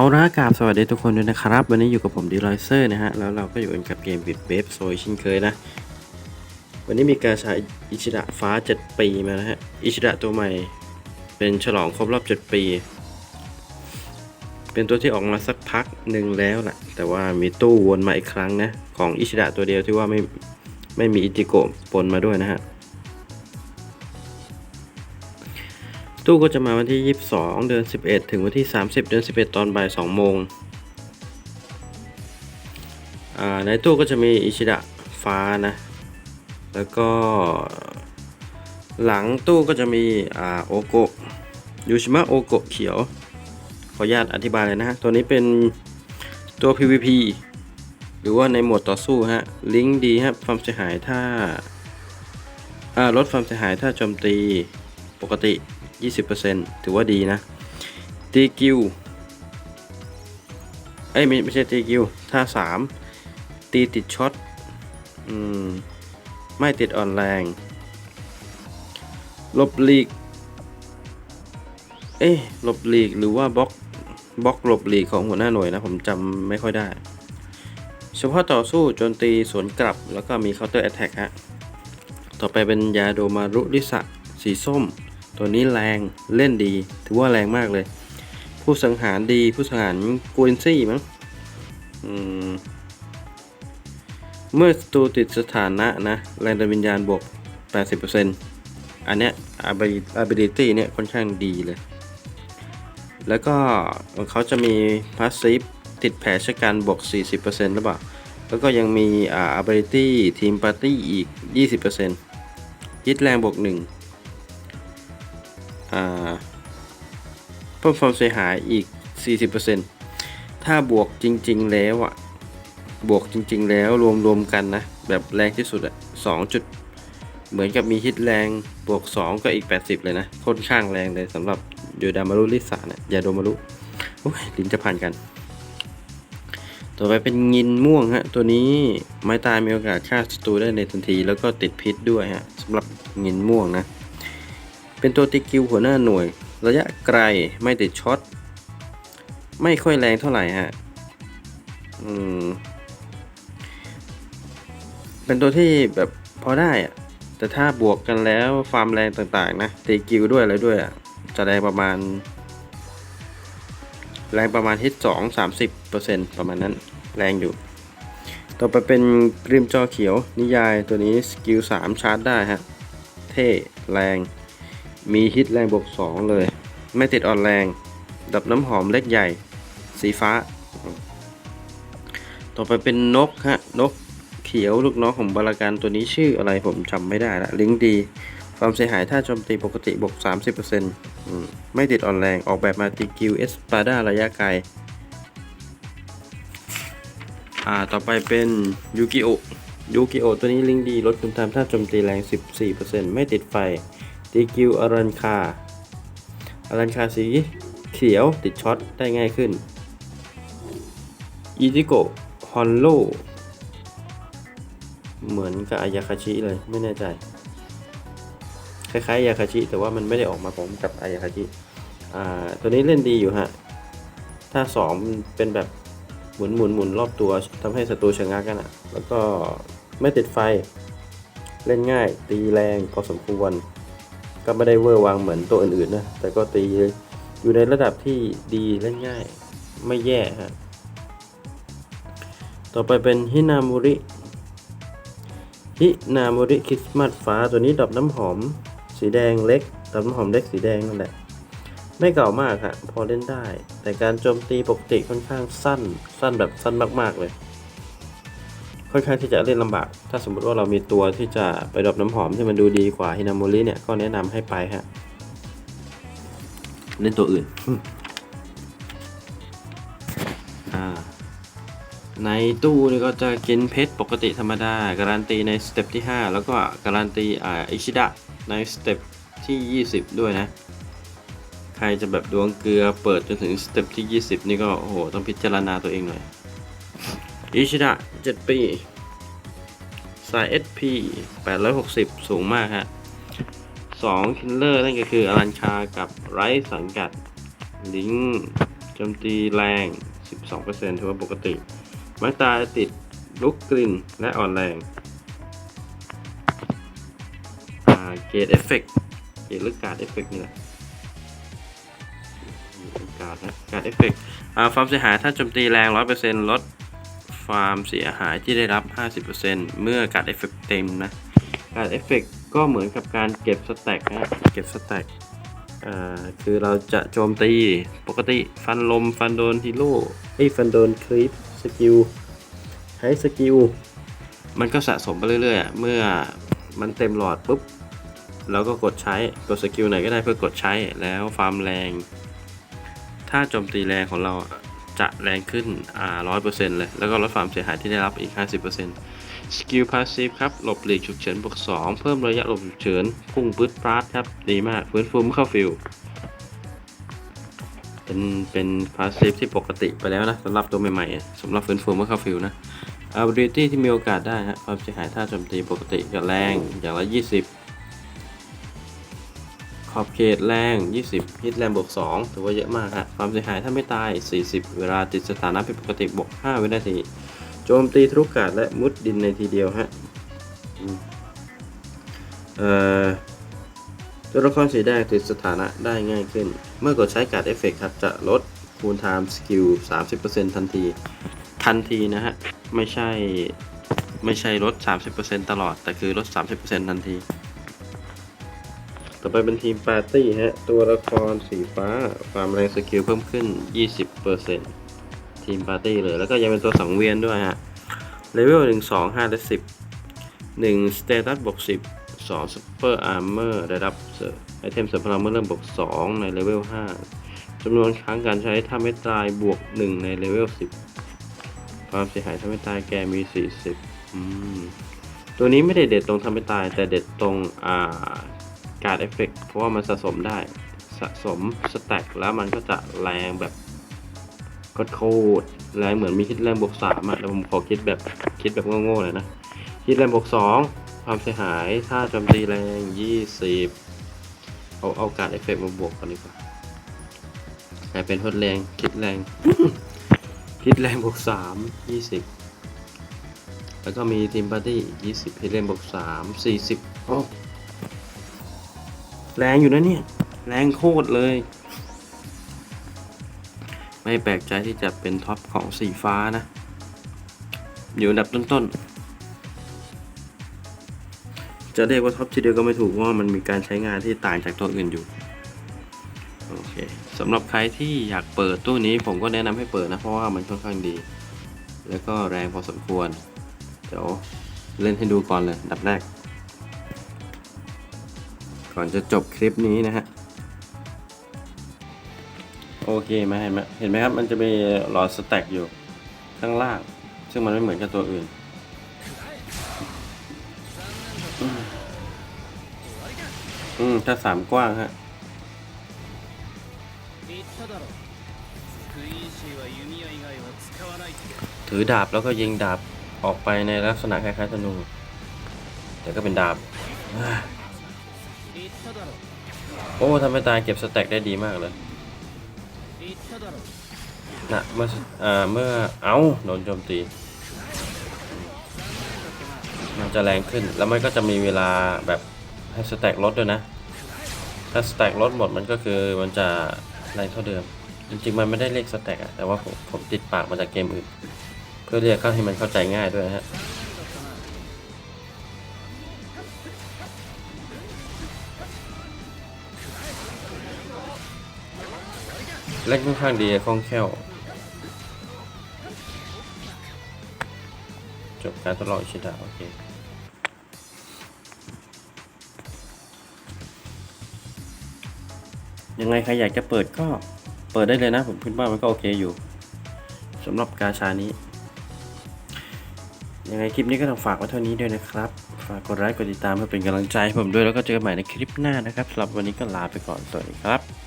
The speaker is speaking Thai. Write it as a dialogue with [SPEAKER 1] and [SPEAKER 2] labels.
[SPEAKER 1] เอาละกราบสวัสดีทุกคนด้วยนะครับ วันนี้อยู่กับผมดีลอยเซอร์นะฮะ แล้วเราก็อยู่กันกับเกมบิดเบฟโซยเช่นเคยนะ วันนี้มีการใช้อิชิดะฟ้า 7 ปีมานะฮะ อิชิดะตัวใหม่ เป็นฉลองครบรอบ 7 ปี เป็นตัวที่ออกมาสักพักหนึ่งแล้วแหละแต่ว่ามีตู้วนมาอีกครั้งนะ ของอิชิดะตัวเดียวที่ว่าไม่ไม่มีอิจิโกะปนมาด้วยนะฮะ ตู้ก็จะมาวันที่ 22 เดือน 11 ถึงวันที่ 30 เดือน 11 ตอนบ่าย2โมงอ่าในตู้ก็จะมีอิชิดะฟ้านะ แล้วก็ หลังตู้ก็จะมีอ่าโอโกะยูชิมะโอโกะเขียว ขออนุญาตอธิบายเลยนะฮะ ตัวนี้เป็นตัว PVP หรือว่าในโหมดต่อสู้ฮะ ลิงก์ดีครับความเสียหายถ้าอ่าลดความเสียหายถ้าโจมตีปกติ 20%ถือว่าดีนะตีกิวเอ้ยไม่ไม่ใช่ตีกิวถ้า3 ตีติดช็อตอืมไม่ติดอ่อนแรงลบหลีก เอ๊ะลบหลีกหรือว่าบล็อกบล็อกลบหลีกของหัวหน้าหน่วยนะ ผมจำไม่ค่อยได้ เฉพาะต่อสู้โจมตีสวนกลับแล้วก็มีเคาน์เตอร์แอตแทกฮะ ต่อไปเป็นยาโดมารุริสะสีส้ม ตัวนี้แรงเล่นดี ถือว่าแรงมากเลย ผู้สังหารดีผู้สังหารกูอินซี่มั้งเมื่อศัตรูติดสถานะนะ แรงดันวิญญาณบวก 80%อันเนี้ย ability เนี่ยค่อนข้างดีเลย แล้วก็ของเขาจะมี passive ติดแผลชะกันบวก 40%หรือเปล่า แล้วก็ยังมีอ่า ability team party อีก 20%ยึดแรงบวก1อ่า เพิ่มความเสียหายอีก 40%ถ้าบวกจริง ๆ แล้วอะบวกจริง ๆ แล้วรวมๆกันนะ แบบแรงที่สุดอะ2จุด เหมือนกับมีฮิตแรงบวก 2 ก็อีก 80 เลยนะ ค่อนข้างแรงเลยสำหรับโยดามารุลิสาเนี่ยยาโดมารุโอ้ยลิ้นจะพันกันต่อไปเป็นงินม่วงฮะ ตัวนี้ไม้ตายมีโอกาสฆ่าศัตรูได้ในทันที แล้วก็ติดพิษด้วยฮะสำหรับงินม่วงนะ เป็นตัวติกิวหัวหน้าหน่วย ระยะไกลไม่ติดช็อต ไม่ค่อยแรงเท่าไหร่ฮะอืมเป็นตัวที่แบบพอได้อะแต่ถ้าบวกกันแล้วความแรงต่างๆ นะตีกิวด้วยอะไรด้วยอะจะแรงประมาณ แรงประมาณฮิตสองสามสิบเปอร์เซ็นต์ประมาณนั้นแรงอยู่ ต่อไปเป็นกริมจอเขียวนิยายตัวนี้สกิลสามชาร์จได้ฮะ เท่ แรง มีฮิตแรงบวก2เลย ไม่ติดอ่อนแรง ดับน้ำหอมเล็กใหญ่ สีฟ้า ต่อไปเป็นนกฮะ นกเขียวลูกน้องของบาราการตัวนี้ชื่ออะไรผมจำไม่ได้ละลิงก์ดี ความเสียหายถ้าโจมตีปกติบวก 30%อืมไม่ติดอ่อนแรงออกแบบมาตีกิวเอสปาดาระยะไกลอ่าต่อไปเป็นยูกิโอยูกิโอตัวนี้ลิงก์ดีลดคุณธรรมถ้าโจมตีแรง 14%ไม่ติดไฟ ตีกิวอรันคาอรันคาสีเขียวติดช็อตได้ง่ายขึ้นอีจิโกฮอนโลเหมือนกับอายาคาชิเลยไม่แน่ใจ คล้ายๆอายาคาชิแต่ว่ามันไม่ได้ออกมาผมกับอายาคาชิตัวนี้เล่นดีอยู่ฮะ ถ้าสองเป็นแบบหมุนหมุนหมุนรอบตัวทำให้ศัตรูชะงักกันอะ แล้วก็ไม่ติดไฟ เล่นง่ายตีแรงพอสมควร ก็ไม่ได้เวอร์วางเหมือนตัวอื่นๆนะ แต่ก็ตีอยู่ในระดับที่ดีเล่นง่าย ไม่แย่ฮะ ต่อไปเป็นฮินามุริฮินามุริคริสต์มาสฟ้าตัวนี้ดอกน้ำหอม สีแดงเล็กดอกน้ำหอมเล็กสีแดงนั่นแหละ ไม่เก่ามากฮะพอเล่นได้ แต่การโจมตีปกติค่อนข้างสั้นสั้นแบบสั้นมากๆเลย ค่อนข้างที่จะเล่นลำบาก ถ้าสมมติว่าเรามีตัวที่จะไปดรอปน้ำหอมที่มันดูดีกว่าฮินาโมริเนี่ย ก็แนะนำให้ไปฮะ เล่นตัวอื่นอ่าในตู้นี่ก็จะกินเพชรปกติธรรมดา การันตีในสเต็ปที่ 5 แล้วก็การันตีอ่าอิชิดะในสเต็ปที่ 20 ด้วยนะ ใครจะแบบดวงเกลือเปิดจนถึงสเต็ปที่ 20 นี่ก็โอ้โหต้องพิจารณาตัวเองหน่อย อิชิดะ 7 ปี สาย SP 860 สูงมากฮะ2คิลเลอร์นั่นก็คืออลันชากับไรสังกัด ลิงโจมตีแรง 12%ถือว่าปกติไม้ตาติดลุกกลิ่นและอ่อนแรงอ่าเกตเอฟเฟกเกตหรือการ์ดเอฟเฟกนี่แหละการ์ดนะการ์ดเอฟเฟกอ่าความเสียหายถ้าโจมตีแรง 100%ลด ความเสียหายที่ได้รับ 50%เมื่อการ์ดเอฟเฟกเต็มนะการเอฟเฟกก็เหมือนกับการเก็บสแต็กนะเก็บสแต็กอ่าคือเราจะโจมตีปกติฟันลมฟันโดนฮีโร่ไอ้ฟันโดนคลิปสกิลใช้สกิลมันก็สะสมไปเรื่อยๆ เมื่อมันเต็มหลอดปุ๊บเราก็กดใช้กดสกิลไหนก็ได้เพื่อกดใช้แล้วฟาร์มแรง ถ้าโจมตีแรงของเรา จะแรงขึ้นอ่าร้อยเปอร์เซ็นต์เลย แล้วก็ลดความเสียหายที่ได้รับอีก 50%สกิลพาสซีฟครับ หลบหลีกฉุกเฉินบวก2 เพิ่มระยะหลบฉุกเฉิน พุ่งปื๊ดปราดครับ ดีมากฟื้นฟูมเข้าฟิลเป็นเป็นพาสซีฟที่ปกติไปแล้วนะสำหรับตัวใหม่ๆสำหรับฟื้นฟูมเข้าฟิลนะ ability ที่มีโอกาสได้ฮะความเสียหายถ้าโจมตีปกติกับแรงอย่างละ 20 ขอบเขตแรง 20 ฮิตแรงบวก 2 ถือว่าเยอะมากฮะ ความเสียหายถ้าไม่ตาย 40 เวลาติดสถานะผิดปกติบวก 5 วินาที โจมตีทุกกาดและมุดดินในทีเดียวฮะเอ่อตัวละครสีแดงติดสถานะได้ง่ายขึ้น เมื่อกดใช้การ์ดเอฟเฟกครับ จะลดคูณไทม์สกิล 30%ทันที ทันทีนะฮะ ไม่ใช่ ไม่ใช่ลด 30%ตลอด แต่คือลด 30%ทันที ต่อไปเป็นทีมปาร์ตี้ฮะ ตัวละครสีฟ้า ความแรงสกิลเพิ่มขึ้น 20%ทีมปาร์ตี้เลย แล้วก็ยังเป็นตัวสังเวียนด้วยฮะ เลเวล 1 2 5 และ 10 1 สเตตัสบวก10 2ซุปเปอร์อาร์เมอร์ได้รับไอเทมเสริมพลังเมื่อเริ่มบวก 2 ในเลเวล 5จำนวนครั้งการใช้ถ้าไม่ตายบวก 1 ในเลเวล 10 ความเสียหายถ้าไม่ตายแกมี 40 อืม ตัวนี้ไม่ได้เด็ดตรงทำไม่ตายแต่เด็ดตรงอ่า การเอฟเฟกเพราะว่ามันสะสมได้ สะสมสแต็กแล้วมันก็จะแรงแบบโคตรแรงเหมือนมีคิดแรงบวกสามอะแต่ผมขอคิดแบบคิดแบบโง่ๆเลยนะ คิดแรงบวกสองความเสียหายถ้าโจมตีแรงยี่สิบเอาเอาการเอฟเฟกมาบวกกันดีกว่ากลายเป็นทดแรงคิดแรง คิดแรงบวกสามยี่สิบแล้วก็มีทีมปาร์ตี้ยี่สิบคิดแรงบวกสามสี่สิบโอ้ แรงอยู่นะเนี่ย แรงโคตรเลย ไม่แปลกใจที่จะเป็นท็อปของสีฟ้านะ อยู่อันดับต้นๆ จะเรียกว่าท็อปทีเดียวก็ไม่ถูกว่ามันมีการใช้งานที่ต่างจากตัวอื่นอยู่ โอเคสำหรับใครที่อยากเปิดตู้นี้ผมก็แนะนำให้เปิดนะ เพราะว่ามันค่อนข้างดี แล้วก็แรงพอสมควร เดี๋ยวเล่นให้ดูก่อนเลยอันดับแรก ก่อนจะจบคลิปนี้นะฮะ โอเคมาเห็นไหมเห็นไหมครับ มันจะมีหลอดสแต็กอยู่ข้างล่าง ซึ่งมันไม่เหมือนกับตัวอื่น อืม ถ้าสามกว้างฮะถือดาบแล้วก็ยิงดาบออกไปในลักษณะคล้ายๆธนู แต่ก็เป็นดาบ โอ้ทำให้ตาเก็บสแต็กได้ดีมากเลยนะเมื่อเมื่อเอาโดนโจมตี มันจะแรงขึ้นแล้วมันก็จะมีเวลาแบบให้สแต็กลดด้วยนะ ถ้าสแต็กลดหมดมันก็คือมันจะแรงเท่าเดิม จริงๆมันไม่ได้เรียกสแต็กอะแต่ว่าผมผมติดปากมาจากเกมอื่น เพื่อเรียกเข้าให้มันเข้าใจง่ายด้วยนะฮะ เล่นค่อนข้างดีคล่องแคล่ว จบการทดลองชิดะโอเคยังไงใครอยากจะเปิดก็เปิดได้เลยนะ ผมคิดว่ามันก็โอเคอยู่สำหรับกาชานี้ ยังไงคลิปนี้ก็ต้องฝากไว้เท่านี้ด้วยนะครับ ฝากกดไลค์กดติดตามเพื่อเป็นกำลังใจให้ผมด้วยแล้วก็เจอกันใหม่ในคลิปหน้านะครับสำหรับวันนี้ก็ลาไปก่อนสวัสดีครับ